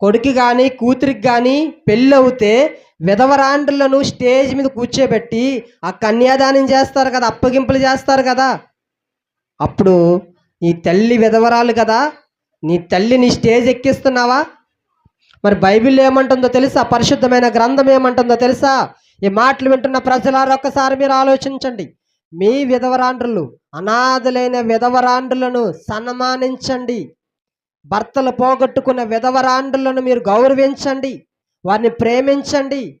కొడుకు కానీ కూతురికి కానీ పెళ్ళి అవుతే విధవరాండ్రులను స్టేజ్ మీద కూర్చోబెట్టి ఆ కన్యాదానం చేస్తారు కదా అప్పగింపులు చేస్తారు కదా. అప్పుడు నీ తల్లి విధవరాలు కదా నీ తల్లిని స్టేజ్ ఎక్కిస్తున్నావా? మరి బైబిల్ ఏమంటుందో తెలుసా? పరిశుద్ధమైన గ్రంథం ఏమంటుందో తెలుసా? ఈ మాటలు వింటున్న ప్రజలారు ఒక్కసారి మీరు ఆలోచించండి. మీ విధవరాండ్రులు అనాథలైన విధవరాండ్రులను సన్మానించండి. భర్తలు పోగొట్టుకున్న విధవరాండులను మీరు గౌరవించండి వారిని ప్రేమించండి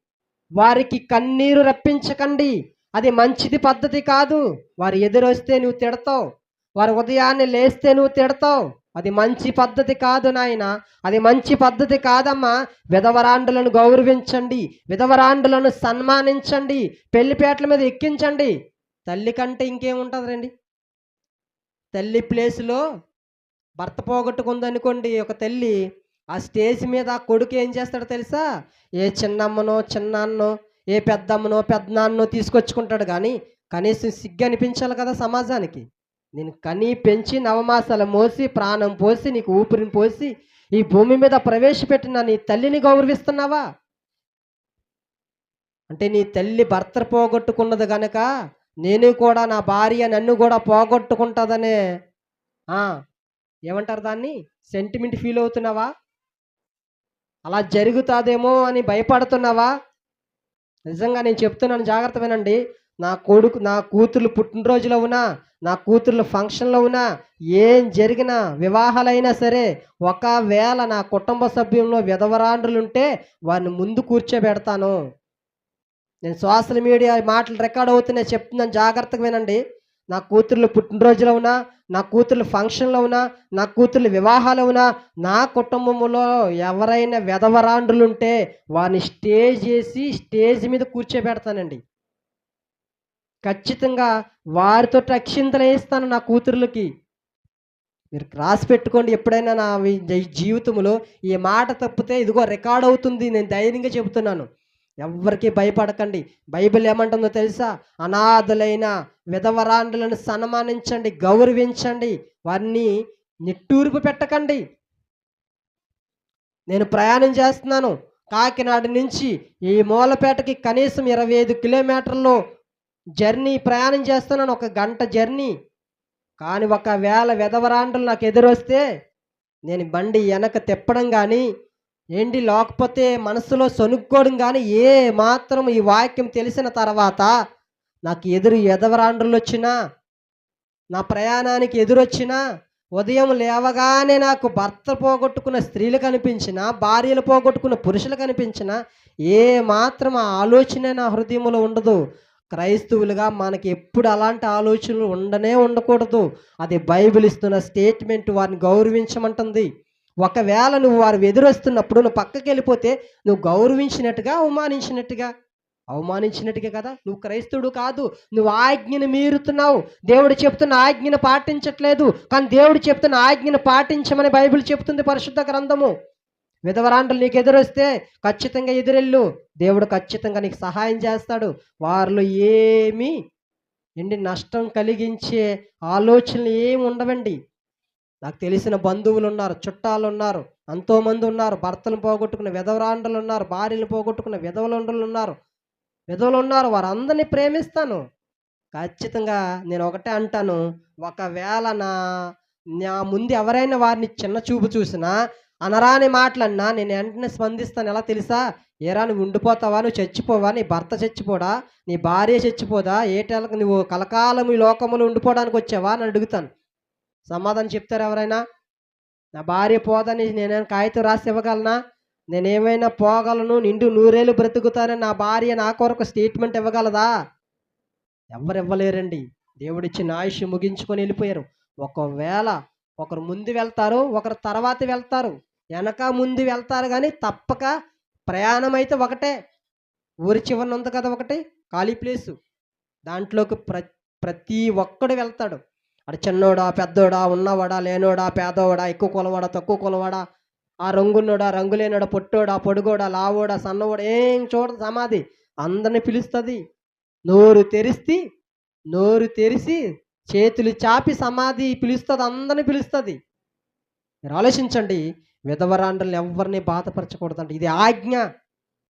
వారికి కన్నీరు రప్పించకండి. అది మంచిది పద్ధతి కాదు. వారు ఎదురొస్తే నువ్వు తిడతావు. వారు ఉదయాన్నే లేస్తే నువ్వు తిడతావు. అది మంచి పద్ధతి కాదు నాయన. అది మంచి పద్ధతి కాదమ్మా. విధవరాండులను గౌరవించండి. విధవరాండులను సన్మానించండి. పెళ్ళిపేటల మీద ఎక్కించండి. తల్లి కంటే ఇంకేముంటుంది రండి? తల్లి ప్లేస్లో భర్త పోగొట్టుకుందనుకోండి ఒక తల్లి ఆ స్టేజ్ మీద ఆ కొడుకు ఏం చేస్తాడో తెలుసా? ఏ చిన్నమ్మనో చిన్నాన్నో ఏ పెద్దమ్మనో పెద్దనాన్నో తీసుకొచ్చుకుంటాడు కానీ కనీసం సిగ్గు అనిపించాలి కదా సమాజానికి. నేను కని పెంచి నవమాసాలు మోసి ప్రాణం పోసి నీకు ఊపిరిని పోసి ఈ భూమి మీద ప్రవేశపెట్టిన నీ తల్లిని గౌరవిస్తున్నావా? అంటే నీ తల్లి భర్త పోగొట్టుకున్నది గనక నేను కూడా నా భార్య నన్ను కూడా పోగొట్టుకుంటుందనే ఏమంటారు దాన్ని? సెంటిమెంట్ ఫీల్ అవుతున్నావా? అలా జరుగుతాదేమో అని భయపడుతున్నావా? నిజంగా నేను చెప్తున్నాను జాగ్రత్త వినండి. నా కొడుకు నా కూతుర్లు పుట్టినరోజులో ఉన్నా నా కూతుర్ల ఫంక్షన్లో ఉన్నా ఏం జరిగినా వివాహాలైనా సరే ఒకవేళ నా కుటుంబ సభ్యుల్లో విధవరాండ్రులుంటే వారిని ముందు కూర్చోబెడతాను. నేను సోషల్ మీడియా మాటలు రికార్డ్ అవుతున్నాయి చెప్తున్నాను జాగ్రత్తగా వినండి. నా కూతుర్లు పుట్టినరోజులో ఉన్నా నా కూతుర్ల ఫంక్షన్లో ఉన్నా నా కూతుర్ల వివాహాలు ఉన్నా నా కుటుంబంలో ఎవరైనా విధవరాండ్రులు ఉంటే వారిని స్టేజ్ చేసి స్టేజ్ మీద కూర్చోబెడతానండి. ఖచ్చితంగా వారితో అక్షింతలు వేస్తాను నా కూతుర్లకి. మీరు రాసి పెట్టుకోండి ఎప్పుడైనా నా జీవితంలో ఈ మాట తప్పితే ఇదిగో రికార్డ్ అవుతుంది నేను ధైర్యంగా చెబుతున్నాను. ఎవరికి భయపడకండి. బైబిల్ ఏమంటుందో తెలుసా? అనాథులైన విధవరాండ్రులను సన్మానించండి గౌరవించండి. వారిని నిట్టూర్పు పెట్టకండి. నేను ప్రయాణం చేస్తున్నాను. కాకినాడ నుంచి ఈ మూలపేటకి కనీసం ఇరవై ఐదు కిలోమీటర్లు జర్నీ ప్రయాణం చేస్తున్నాను. ఒక గంట జర్నీ. కానీ ఒకవేళ విధవరాండ్రులు నాకు ఎదురొస్తే నేను బండి వెనక తిప్పడం కానీ ఏంటి? లేకపోతే మనసులో సొనుక్కోవడం కానీ ఏ మాత్రం ఈ వాక్యం తెలిసిన తర్వాత నాకు ఎదురు ఎదవరాండ్రులు వచ్చినా నా ప్రయాణానికి ఎదురొచ్చినా ఉదయం లేవగానే నాకు భర్త పోగొట్టుకున్న స్త్రీలు కనిపించినా భార్యలు పోగొట్టుకున్న పురుషులు కనిపించిన ఏ మాత్రం ఆ ఆలోచన నా హృదయంలో ఉండదు. క్రైస్తవులుగా మనకి ఎప్పుడు అలాంటి ఆలోచనలు ఉండనే ఉండకూడదు. అది బైబిల్ ఇస్తున్న స్టేట్మెంట్ వారిని గౌరవించమంటుంది. ఒకవేళ నువ్వు వారు ఎదురొస్తున్నప్పుడు నువ్వు పక్కకి వెళ్ళిపోతే నువ్వు గౌరవించినట్టుగా అవమానించినట్టుగా. అవమానించినట్టుగా కదా? నువ్వు క్రైస్తవుడు కాదు. నువ్వు ఆజ్ఞను మీరుతున్నావు. దేవుడు చెప్తున్న ఆజ్ఞను పాటించట్లేదు. కానీ దేవుడు చెప్తున్న ఆజ్ఞను పాటించమని బైబిల్ చెప్తుంది పరిశుద్ధ గ్రంథము. విధవరాండ్రులు నీకు ఎదురొస్తే ఖచ్చితంగా ఎదురెళ్ళు. దేవుడు ఖచ్చితంగా నీకు సహాయం చేస్తాడు. వారిలో ఏమీ ఎండి నష్టం కలిగించే ఆలోచనలు ఏమి ఉండవండి. నాకు తెలిసిన బంధువులు ఉన్నారు చుట్టాలు ఉన్నారు ఎంతోమంది ఉన్నారు భర్తలు పోగొట్టుకున్న విధవరాండ్రులు ఉన్నారు భార్యలు పోగొట్టుకున్న విధవలుండ్రులు ఉన్నారు విధవలు ఉన్నారు వారందరినీ ప్రేమిస్తాను. ఖచ్చితంగా నేను ఒకటే అంటాను ఒకవేళ నా నా ముందు ఎవరైనా వారిని చిన్న చూపు చూసినా అనరాని మాటలన్నా నేను వెంటనే స్పందిస్తాను. ఎలా తెలుసా? ఏరా నువ్వు ఉండిపోతావా? నువ్వు చచ్చిపోవా? నీ భర్త చచ్చిపోడా? నీ భార్య చచ్చిపోదా? ఏటేళ్ళకి నువ్వు కలకాలం ఈ లోకములో ఉండిపోవడానికి వచ్చావా? అని అడుగుతాను. సమాధానం చెప్తారు ఎవరైనా? నా భార్య పోదని నేను కాగితం రాసి ఇవ్వగలనా? నేనేమైనా పోగలను నిండు నూరేళ్ళు బ్రతుకుతానని నా భార్య నా కొరకు స్టేట్మెంట్ ఇవ్వగలదా? ఎవరు ఇవ్వలేరండి దేవుడిచ్చిన ఆయుష్ ముగించుకొని వెళ్ళిపోయారు. ఒకవేళ ఒకరు ముందు వెళ్తారు ఒకరు తర్వాత వెళ్తారు. వెనక ముందు వెళ్తారు కానీ తప్పక ప్రయాణం అయితే ఒకటే. ఊరి చివరన ఉంది కదా ఒకటి ఖాళీ ప్లేసు. దాంట్లోకి ప్ర ప్రతి ఒక్కడు వెళ్తాడు. అటు చిన్నోడా పెద్దోడా ఉన్నవాడా లేనోడా పేదోడా ఎక్కువ కొలవాడా తక్కువ కులవాడా ఆ రంగున్నోడా రంగు లేనోడా పొట్టోడా పొడుగోడా లావోడా సన్నోడా ఏం చూడదు సమాధి. అందరిని పిలుస్తుంది. నోరు తెరిస్తే నోరు తెరిచి చేతులు చాపి సమాధి పిలుస్తుంది అందరిని పిలుస్తుంది. మీరు ఆలోచించండి విధవరాండ్రులను ఎవరిని బాధపరచకూడదండి. ఇది ఆజ్ఞ.